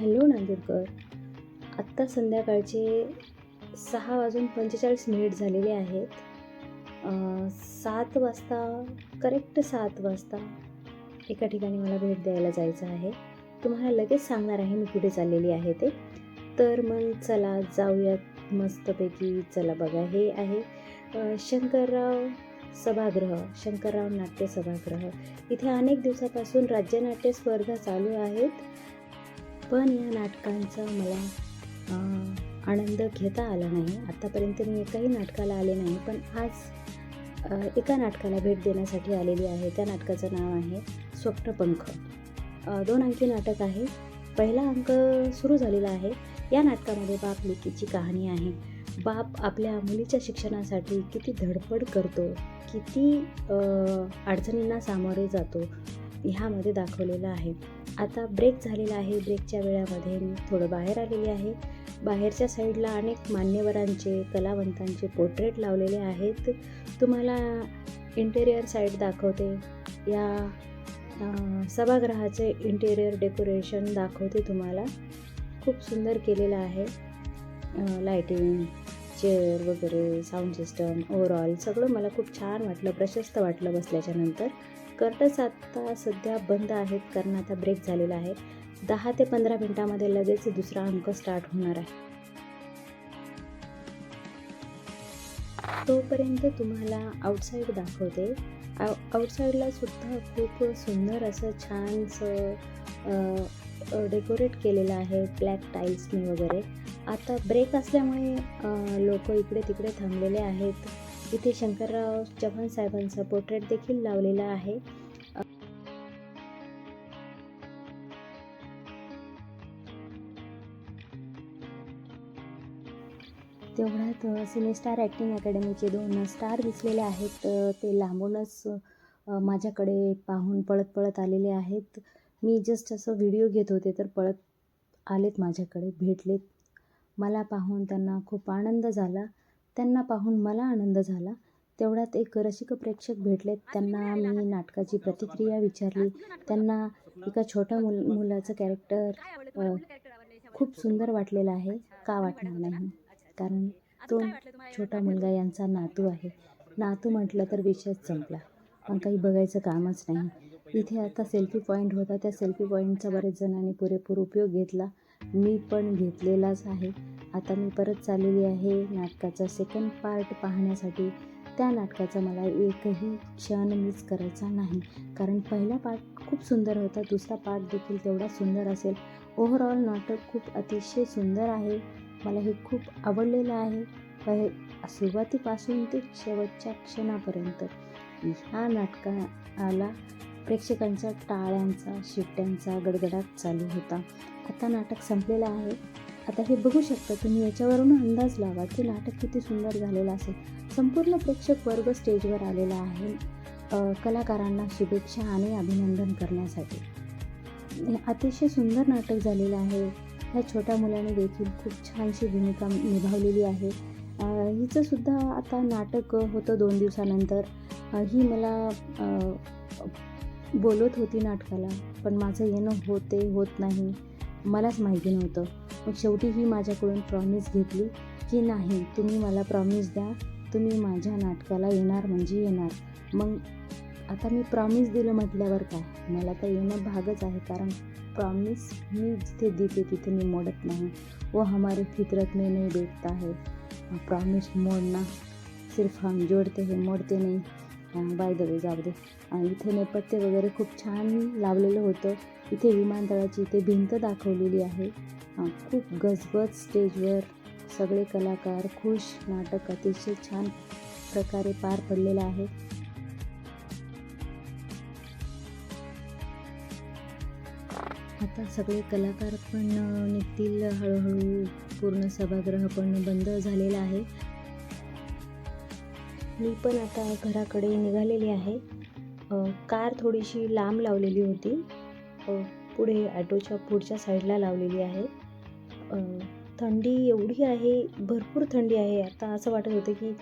Hello Nandurkar. आत्ता संध्याकाळचे सहा वाजून पंचेचाळीस मिनिट झालेले आहेत. सात वाजता करेक्ट सात वाजता एका ठिकाणी मला भेट द्यायला जायचं आहे. तुम्हाला लगेच सांगणार आहे मी कुठे चाललेली आहे ते. तर मग चला जाऊयात मस्तपैकी. चला बघा हे आहे शंकरराव सभागृह शंकरराव नाट्य सभागृह इथे अनेक दिवसापासून राज्यनाट्य स्पर्धा चालू आहेत. पण या नाटकांचा मला आनंद घेता आला नाही. आत्तापर्यंत मी एकाही नाटकाला आले नाही पण आज एका नाटकाला भेट देण्यासाठी आलेली आहे. त्या नाटकाचं नाव आहे स्वप्नपंख. दोन अंकी नाटक आहे. पहिला अंक सुरू झालेला आहे. या नाटकामध्ये बाप लेकीची कहाणी आहे. बाप आपल्या मुलीच्या शिक्षणासाठी किती धडपड करतो किती अडचणींना सामोरे जातो ह्यामध्ये दाखवलेलं आहे. आता ब्रेक झालेला आहे. ब्रेकच्या वेळामध्ये मी थोडं बाहेर आलेली आहे. बाहेरच्या साईडला अनेक मान्यवरांचे कलावंतांचे पोर्ट्रेट लावलेले आहेत. तुम्हाला इंटेरियर साईड दाखवते. या सभागृहाचे इंटेरियर डेकोरेशन दाखवते तुम्हाला. खूप सुंदर केलेलं आहे. लायटिंग चेअर वगैरे साऊंड सिस्टम ओवरऑल सगळं मला खूप छान वाटलं. प्रशस्त वाटलं बसल्याच्यानंतर कर्टस आता आत्ता सध्या बंद आहेत कारण आता ब्रेक झालेला आहे. दहा ते पंधरा मिनटामध्ये लगेच दुसरा अंक स्टार्ट होणार आहे. तोपर्यंत तुम्हाला आउटसाईड दाखवते. आउ आउटसाईडला सुद्धा खूप सुंदर असं छानसं डेकोरेट केलेलं आहे ब्लॅक टाईल्सने वगैरे. आता ब्रेक असल्यामुळे लोक इकडे तिकडे थांबलेले आहेत. इथे शंकरराव चव्हाण साहेबांचा पोर्ट्रेट देखील लावलेला आहे. तेवढ्यात सिनेस्टार ॲक्टिंग अकॅडमीचे दोन स्टार दिसलेले आहेत. ते लांबूनच माझ्याकडे पाहून पळत पळत आलेले आहेत. मी जस्ट असं व्हिडिओ घेत होते तर पळत आलेत माझ्याकडे भेटलेत. मला पाहून त्यांना खूप आनंद झाला. त्यांना पाहून मला आनंद झाला. तेवढ्यात एक रसिक प्रेक्षक भेटलेत त्यांना मी नाटकाची प्रतिक्रिया विचारली. त्यांना एका छोट्या मुल मुलाचं कॅरेक्टर खूप सुंदर वाटलेलं आहे. का वाटणार नाही? कारण तो छोटा मुलगा यांचा नातू आहे. नातू म्हटलं तर विषयच संपला. पण काही बघायचं कामच नाही. इथे आता सेल्फी पॉईंट होता. त्या सेल्फी पॉईंटचा बरेच जणांनी पुरेपूर उपयोग घेतला. मी पण घेतलेलाच आहे. आता मी परत चाललेली आहे नाटकाचा सेकंड पार्ट पाहण्यासाठी. त्या नाटकाचा मला एकही क्षण मिस करायचा नाही. कारण पहिला पार्ट खूप सुंदर होता दुसरा पार्ट देखील तेवढा सुंदर असेल. ओव्हरऑल नाटक खूप अतिशय सुंदर आहे. मला हे खूप आवडलेलं आहे. पहि सुरुवातीपासून ते शेवटच्या क्षणापर्यंत. ह्या नाटकाला प्रेक्षकांच्या टाळ्यांचा शिट्ट्यांचा गडगडाट चालू होता. आता नाटक संपलेलं आहे. आता हे बघू शकता तुम्ही याच्यावरून अंदाज लावा की नाटक किती सुंदर झालेलं असेल. संपूर्ण प्रेक्षक वर्ग स्टेजवर आलेला आहे कलाकारांना शुभेच्छा आणि अभिनंदन करण्यासाठी. अतिशय सुंदर नाटक झालेलं आहे. ह्या छोट्या मुलाने देखील खूप छानशी भूमिका निभावलेली आहे. हिचंसुद्धा आता नाटक होतं दोन दिवसानंतर. ही मला बोलत होती नाटकाला पण माझं येणं होते होत नाही. मलाच माहिती नव्हतं. मग शेवटी ही माझ्याकडून प्रॉमिस घेतली की नाही तुम्ही मला प्रॉमिस द्या तुम्ही माझ्या नाटकाला येणार म्हणजे येणार. मग आता मी प्रॉमिस दिलं म्हटल्यावर काय? मला तर येणं भागच आहे कारण प्रॉमिस मी जिथे देते तिथे मी मोडत नाही. वो हमारे फितरत में नहीं देखता है. प्रॉमिस मोडना. सिर्फ हम जोडते हे मोडते नाही. बाय द वे जाऊ दे. आणि इथे नेपथ्य वगैरे खूप छान लावलेलं होतं. इथे विमानतळाची इथे भिंत दाखवलेली आहे. खूप गजबज स्टेजवर सगळे कलाकार खुश नाटक अतिशय छान प्रकारे पार पडलेलं आहे. आता सगळे कलाकार पण निघतील. हळूहळू पूर्ण सभागृह पण बंद झालेला आहे. मी पण आता घराकडे निघालेली आहे. कार थोडीशी लांब लावलेली होती. पुढे ॲटोच्या पुढच्या साईडला लावलेली आहे. थंडी एवढी आहे भरपूर थंडी आहे. आता असं वाटत होतं की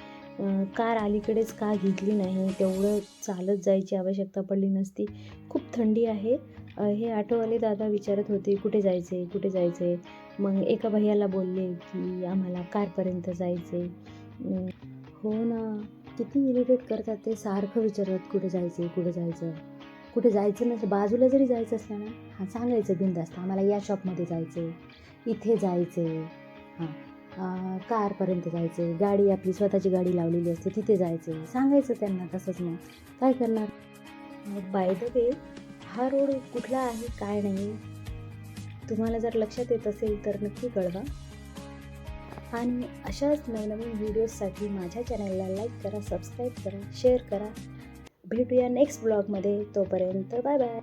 कार अलीकडेच का घेतली नाही? तेवढं चालत जायची आवश्यकता पडली नसती. खूप थंडी आहे. हे ऑटोवाले दादा विचारत होते कुठे जायचे कुठे जायचे मग एका भैयाला बोलले की आम्हाला कारपर्यंत जायचं आहे हो ना. किती इरिटेट करतात ते सारखं विचारतात कुठे जायचं कुठे जायचं? कुठे जायचं नसतं बाजूला जरी जायचं असलं ना हां सांगायचं बिंदास्त आम्हाला या शॉपमध्ये जायचं आहे इथे जायचं आहे हां कारपर्यंत जायचं आहे गाडी आपली स्वतःची गाडी लावलेली असते तिथे जायचं आहे सांगायचं त्यांना तसंच मग. काय करणार? बाय द वे हा रोड कुठला आहे काय नाही तुम्हाला जर लक्षात येत असेल तर नक्की कळवा. आणि अशाच नवनवीन व्हिडिओजसाठी माझ्या चॅनलला लाईक करा सबस्क्राईब करा शेअर करा. भेटूया नेक्स्ट ब्लॉगमध्ये. तोपर्यंत बाय बाय.